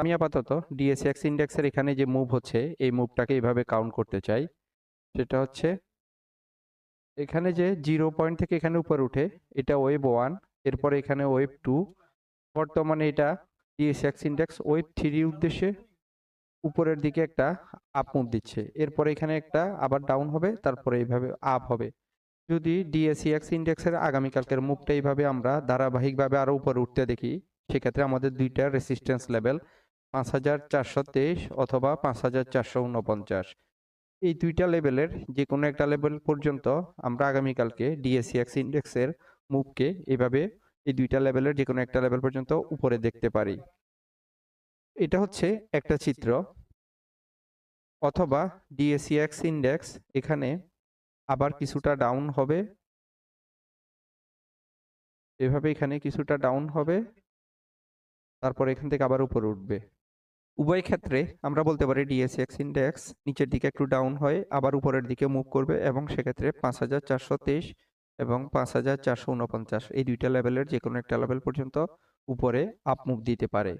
আমি আপাতত ডিএসএক্স ইন্ডেক্সের এখানে যে মুভ হচ্ছে, এই মুভটাকে এইভাবে কাউন্ট করতে চাই। সেটা হচ্ছে, এখানে যে জিরো পয়েন্ট থেকে এখানে উপরে উঠে, এটা ওয়েব ওয়ান এরপরে এখানে ওয়েব টু বর্তমানে এটা ডিএসএক্স ইন্ডেক্স ওয়েব থ্রির উদ্দেশ্যে উপরের দিকে একটা আপ মুভ দিচ্ছে। এরপরে এখানে একটা আবার ডাউন হবে, তারপরে এইভাবে আপ হবে। যদি ডিএসিএক্স ইন্ডেক্সের আগামীকালকের মুভটা এইভাবে আমরা ধারাবাহিকভাবে আরও উপরে উঠতে দেখি, সেক্ষেত্রে আমাদের দুইটা রেসিস্ট্যান্স লেভেল পাঁচ হাজার চারশো তেইশ অথবা পাঁচ হাজার চারশো উনপঞ্চাশ এই দুইটা লেভেলের যে কোনো একটা লেভেল পর্যন্ত আমরা আগামীকালকে ডিএসিএক্স ইন্ডেক্সের মুখকে এভাবে এই দুইটা লেভেলের যে কোনো একটা লেভেল পর্যন্ত উপরে দেখতে পারি। এটা হচ্ছে একটা চিত্র। অথবা ডিএসিএক্স ইন্ডেক্স এখানে আবার কিছুটা ডাউন হবে। এভাবে এখানে কিছুটা ডাউন হবে। তারপর এখান থেকে আবার উপরে উঠবে। উভয় ক্ষেত্রে আমরা বলতে পারি ডিএসএক্স ইন্ডেক্স নিচের দিকে একটু ডাউন হয়, আবার উপরের দিকে মুভ করবে এবং সেক্ষেত্রে পাঁচ হাজার চারশো তেইশ এবং পাঁচ হাজার চারশো উনপঞ্চাশ। এই দুইটা লেভেলের যে কোনো একটা লেভেল পর্যন্ত উপরে আপ মুভ দিতে পারে।